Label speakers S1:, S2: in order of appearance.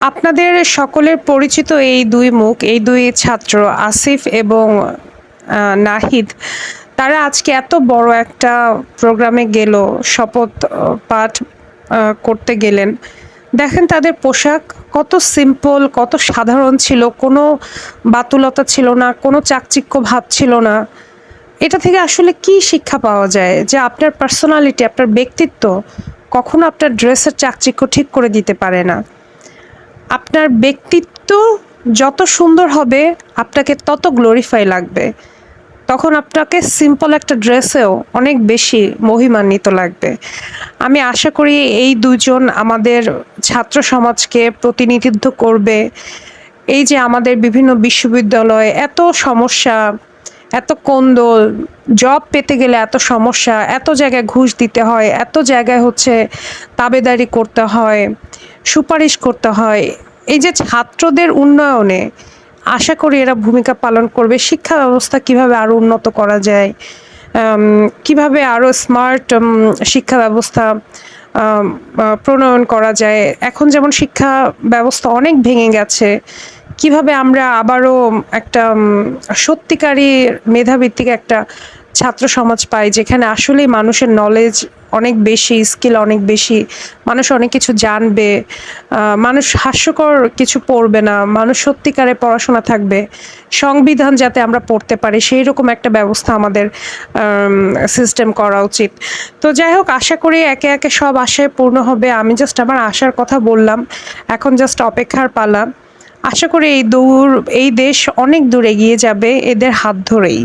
S1: আপনাদের সকলের পরিচিত এই দুই মুখ, এই দুই ছাত্র, আসিফ এবং নাহিদ, তারা আজকে এত বড় একটা প্রোগ্রামে গেল, শপথ পাঠ করতে গেলেন। দেখেন তাদের পোশাক কত সিম্পল কত সাধারণ ছিল, কোনো বাতুলতা ছিল না, কোনো চাকচিক্য ভাব ছিল না। এটা থেকে আসলে কি শিক্ষা পাওয়া যায়? যে আপনার পার্সোনালিটি আপনার ব্যক্তিত্ব কখনো আপনার ড্রেসের চাকচিক্য ঠিক করে দিতে পারে না। আপনার ব্যক্তিত্ব যত সুন্দর হবে, আপনাকে তত গ্লোরিফাই লাগবে। তখন আপনাকে সিম্পল একটা ড্রেসেও অনেক বেশি মহিমান্বিত লাগবে। আমি আশা করি এই দুজন আমাদের ছাত্র সমাজকে প্রতিনিধিত্ব করবে। এই যে আমাদের বিভিন্ন বিশ্ববিদ্যালয়ে, এত সমস্যা, এত কোন্দল জব পেতে গেলে এত সমস্যা, এত জায়গায় ঘুষ দিতে হয়, এত জায়গায় হচ্ছে তাবেদারি করতে হয়। সুপারিশ করতে হয়। এই যে ছাত্রদের উন্নয়নে আশা করি এরা ভূমিকা পালন করবে। শিক্ষা ব্যবস্থা কীভাবে আরও উন্নত করা যায়? কীভাবে আরও স্মার্ট শিক্ষা ব্যবস্থা প্রণয়ন করা যায়? এখন যেমন শিক্ষা ব্যবস্থা অনেক ভেঙে গেছে, কীভাবে আমরা আবারও একটা সত্যিকারী মেধাভিত্তিক একটা ছাত্র সমাজ পাই, যেখানে আসলেই মানুষের নলেজ অনেক বেশি স্কিল অনেক বেশি, মানুষ অনেক কিছু জানবে মানুষ হাস্যকর কিছু পড়বে না, মানুষ সত্যিকারে পড়াশোনা থাকবে, সংবিধান যাতে আমরা পড়তে পারি, সেই রকম একটা ব্যবস্থা আমাদের সিস্টেম করা উচিত। তো যাই হোক, আশা করি একে একে সব আশায় পূর্ণ হবে। আমি জাস্ট আমার আশার কথা বললাম, এখন জাস্ট অপেক্ষার পালা। আশা করি এই দূর, এই দেশ অনেক দূর এগিয়ে যাবে, এদের হাত ধরেই।